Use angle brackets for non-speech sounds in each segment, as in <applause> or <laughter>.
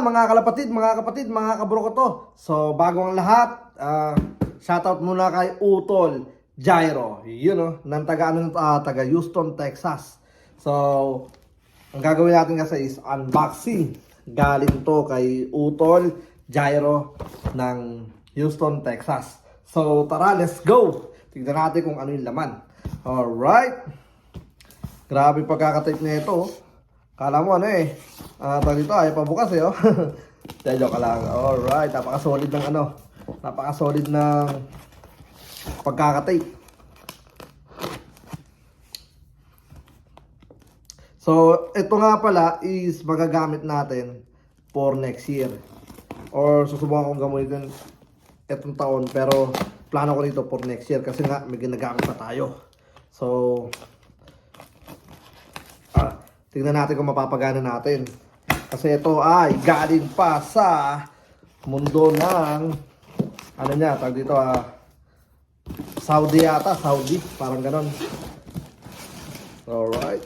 mga kalapatid, mga kapatid, mga kabro ko to. So bago ang lahat, ah, shoutout muna kay Utol Jairo. Yun oh, ng taga, ano, ah, taga Houston, Texas. So, ang gagawin natin kasi is unboxing. Galing to kay Utol Jairo ng Houston, Texas. So tara, let's go! Tignan natin kung ano yung laman. Alright. Grabe pagkakatape na ito. oh. Kala mo ano eh. Ah, uh, dito ay pabukas eh oh. <laughs> Kaya joke lang. Alright, napaka-solid ng ano. Napaka-solid ng pagkakatape. So, ito nga pala is magagamit natin for next year. Or susubukan kong gamitin itong taon pero plano ko dito for next year kasi nga may ginagamit pa tayo. So, tingnan natin kung mapapagana natin. Kasi ito ay galing pa sa mundo ng ano niya, tag dito ah Saudi yata, Saudi, parang ganon. Alright.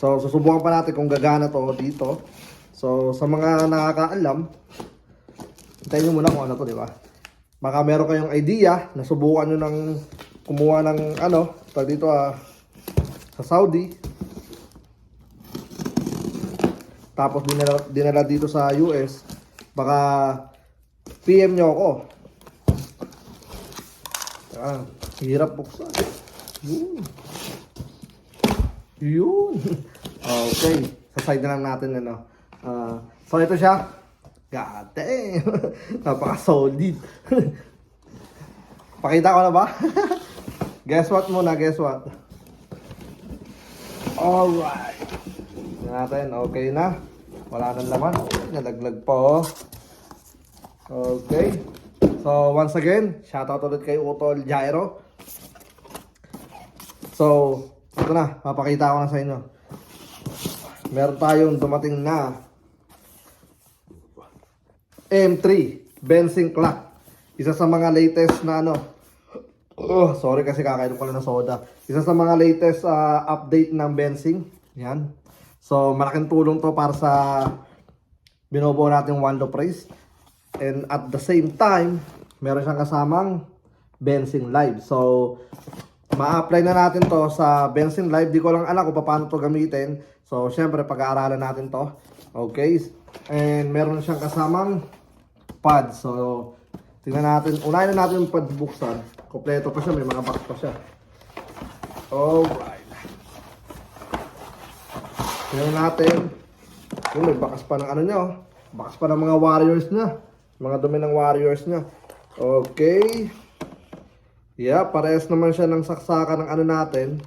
So, susubukan pa natin kung gagana to dito. So, sa mga nakakaalam, hintayin nyo muna kung ano to, di ba? Baka meron kayong idea na subukan nyo ng kumuha ng ano, tag dito ah, sa Saudi. Tapos dinala, dinala dito sa US. Baka PM nyo ako. Ah, hirap buksan. Yun. Yun. <laughs> okay. Sa side na lang natin ano. Ah, so ito siya. God damn. <laughs> Napaka-solid. <laughs> Pakita ko na ba? guess what muna, guess what? Alright. Natin, okay na. Wala nang laman. Nalaglag pa oh. Okay. So, once again, shoutout ulit kay Utol Jairo. So, ito na, papakita ko na sa inyo. Meron tayong dumating na M3 Benzing Clock. Isa sa mga latest na ano. Oh, sorry kasi kakainom ko lang ng soda. Isa sa mga latest ah, update ng Benzing. Yan. So, malaking tulong to para sa binobuo natin one low price. And at the same time, meron siyang kasamang Benzing Live. So, ma-apply na natin to sa Benzing Live. Di ko lang alam kung paano to gamitin. So, syempre, pag-aaralan natin to. Okay. And meron siyang kasamang pad. So, tingnan natin. Unahin na natin yung pad buksan. Kompleto pa siya. May mga box pa siya. Alright. Tingnan natin. Yung may bakas pa ng ano niya. oh. Bakas pa ng mga warriors niya. Mga dumi ng warriors niya. Okay. Yeah, parehas naman siya ng saksakan ng ano natin.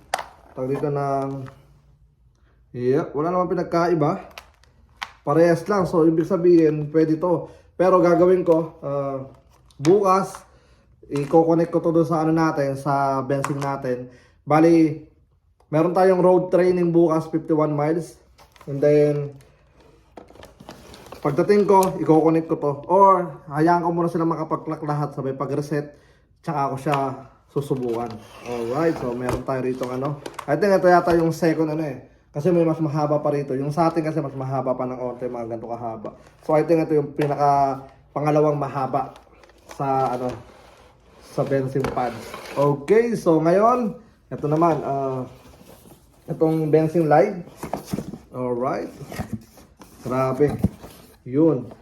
Tawag dito ng... Yeah, wala naman pinagkaiba. Parehas lang. So, ibig sabihin, pwede to. Pero gagawin ko, ah, bukas, i-connect ko to doon sa ano natin, sa benzing natin. Bali, meron tayong road training bukas, 51 miles. And then, pagdating ko, i-connect ko to. Or, hayaan ko muna sila makapag-clock lahat, sabay pag-reset, tsaka ako siya susubukan. Alright, so meron tayo rito ano. I think ito yata yung second ano eh. Kasi may mas mahaba pa rito. Yung sa atin kasi mas mahaba pa ng onte, mga ganito kahaba. So I think ito yung pinaka pangalawang mahaba sa ano sa benzing pad. Okay, so ngayon, ito naman, ah itong benzing live. Alright. Grabe. Yun.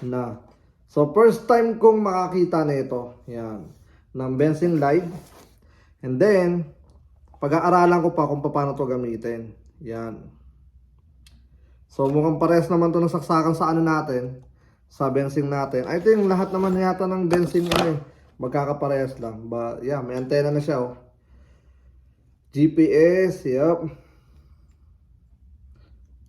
Na. So, first time kong makakita nito. Yan. Ng benzing live. And then, pag-aaralan ko pa kung paano to gamitin. Yan. So, mukhang pares naman to ng saksakan sa ano natin. Sa benzing natin. I think lahat naman yata ng benzing ano eh. Magkakaparehas lang. But, yeah, may antena na siya oh. GPS, yep.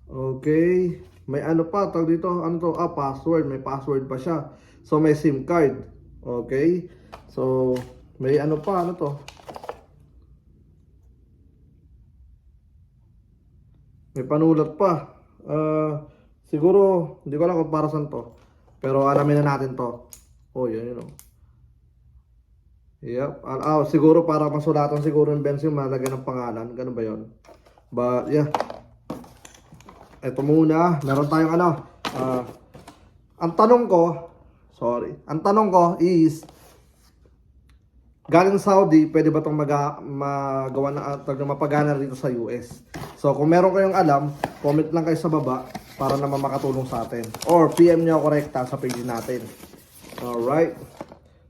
Okay. May ano pa, tawag dito, ano to? Ah, password. May password pa siya. So, may SIM card. Okay. So, may ano pa, ano to? May panulat pa. Ah, siguro, hindi ko alam kung para saan to. Pero alamin na natin to. Oh, yan yun oh. Yep. Ah, ah, siguro para masulatan siguro yung benzene, malagyan ng pangalan. Ganun ba yun? But, yeah. Ito muna. Meron tayong ano. ah, ang tanong ko, sorry, ang tanong ko is, galing Saudi, pwede ba itong maga, magawa na, uh, tawag na mapagana dito sa US? So, kung meron kayong alam, comment lang kayo sa baba para naman makatulong sa atin. Or PM nyo ako rekta sa page natin. Alright.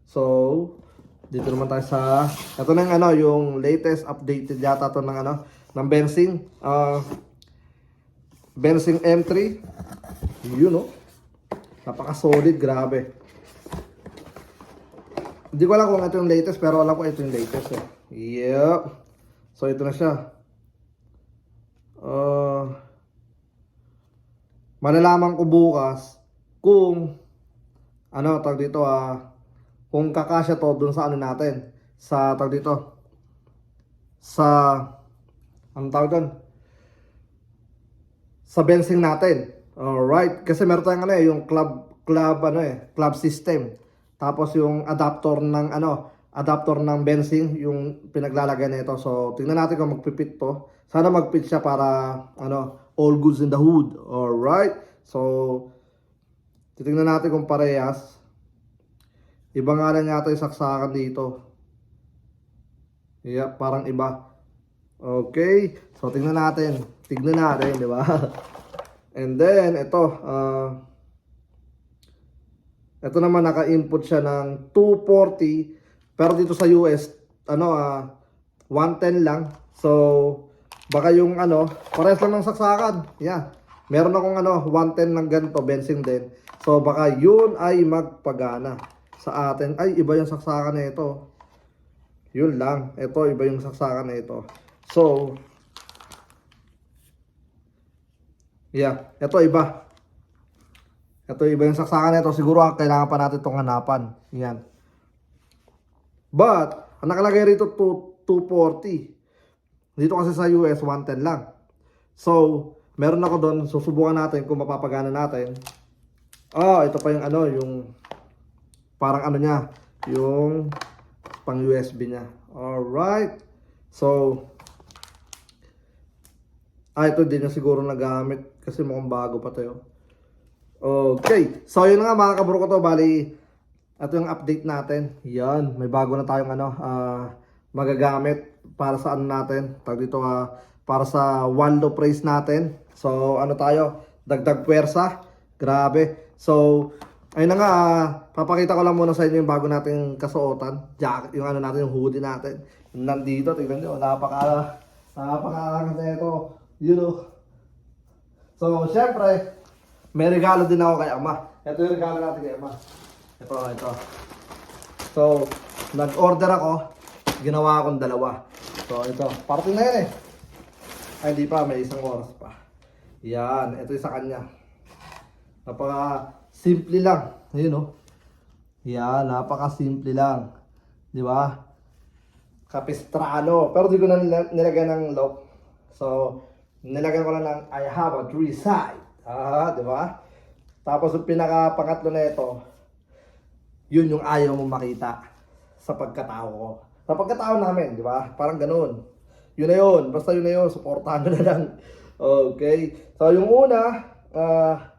So, dito naman tayo sa, ito na yung ano, yung latest updated yata to ng ano, ng Bensing. Uh, Bensing M3. Yun no. Napaka-solid, grabe. Hindi ko alam kung ito yung latest, pero alam ko ito yung latest eh. Yep. So, ito na siya. Uh, malalaman ko bukas kung ano, tag dito ah, kung kakasya to dun sa ano natin, sa tag dito, sa, ang tawag doon? Sa bensing natin. Alright, kasi meron tayong ano eh, yung club, club ano eh, club system. Tapos yung adapter ng ano, adapter ng bensing, yung pinaglalagay nito. So, tingnan natin kung magpipit to. Sana magpit siya para, ano, all goods in the hood. Alright, so, titingnan natin kung parehas. Iba nga lang yata yung saksakan dito. Yeah, parang iba. Okay, so tingnan natin. Tignan natin, di ba? <laughs> And then, ito, ah, ito naman naka-input siya ng 240 pero dito sa US ano ah 110 lang. So baka yung ano, parehas lang ng saksakan. Yeah. Meron akong ano 110 ng ganito, benzing din. So baka yun ay magpagana sa atin. Ay iba yung saksakan na ito. Yun lang. Ito iba yung saksakan na ito. So Yeah, ito iba. Ito iba yung saksakan nito. Siguro ang kailangan pa natin itong hanapan. Yan. But, ang nakalagay rito to 240. Dito kasi sa US, 110 lang. So, meron ako doon. Susubukan natin kung mapapagana natin. Oh, ito pa yung ano, yung parang ano niya, yung pang USB niya. Alright. So, ah, ito din na siguro nagamit kasi mukhang bago pa to. Okay. So, yun nga mga kabro ko to. Bali, ito yung update natin. Yan. May bago na tayong ano, ah, magagamit para sa ano natin. Tag dito, ah, para sa Waldo Praise natin. So, ano tayo? Dagdag puwersa. Grabe. So, ayun na nga, ah, papakita ko lang muna sa inyo yung bago nating kasuotan. Jacket, yung ano natin, yung hoodie natin. Yung nandito, tignan nyo, napaka, napaka, kasi ito, you know. So, syempre, may regalo din ako kay Ama. Ito yung regalo natin kay Ama. Ito, ito. So, nag-order ako. Ginawa akong dalawa. So, ito. Parting na yan eh. Ay, hindi pa. May isang oras pa. Yan. Ito yung sa kanya. Napaka simple lang. Ayun oh. Yan. Napaka simple lang. Di ba? Capistrano. Pero di ko na nila- nilagyan ng lock. So, nilagyan ko lang ng I have a three side. Ah, di ba? Tapos yung pinaka pangatlo na ito, yun yung ayaw mong makita sa pagkatao ko. Sa pagkatao namin, di ba? Parang ganun. Yun na yun. Basta yun na yun. Supportahan na lang. <laughs> Okay. So, yung una, ah,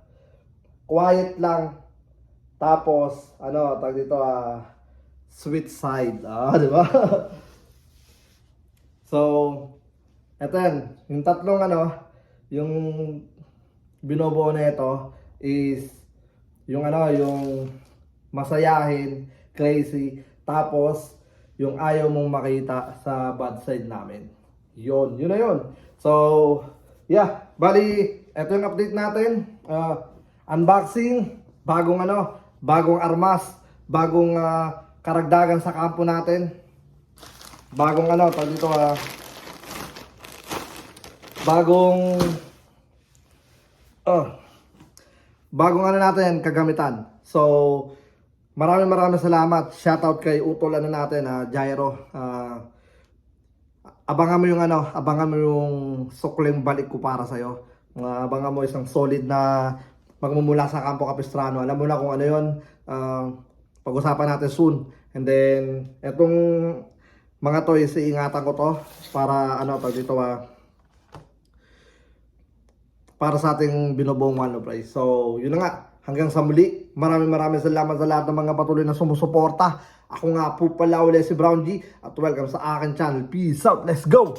quiet lang. Tapos, ano, tag dito, ah, sweet side. Ah, <laughs> di ba? so, eto yan. Yung tatlong ano, yung binobuo na ito is yung ano, yung masayahin, crazy, tapos yung ayaw mong makita sa bad side namin. Yun, yun na yun. So, yeah, bali, ito yung update natin. Ah, unboxing, bagong ano, bagong armas, bagong ah, karagdagan sa kampo natin. Bagong ano, tawag dito ah, bagong oh, bagong ano natin, kagamitan. So, maraming maraming salamat. Shoutout kay Utol ano natin, ah, Jairo. Ah, abangan mo yung ano, abangan mo yung sukling balik ko para sa'yo. Uh, abangan mo isang solid na magmumula sa Campo Capistrano. Alam mo na kung ano yun. Ah, pag-usapan natin soon. And then, etong mga toys, iingatan ko to para ano, pag dito ah, para sa ating binubuong one price. So, yun na nga. Hanggang sa muli, maraming maraming salamat sa lahat ng mga patuloy na sumusuporta. Ako nga po pala ulit si Brown G at welcome sa akin channel. Peace out, let's go!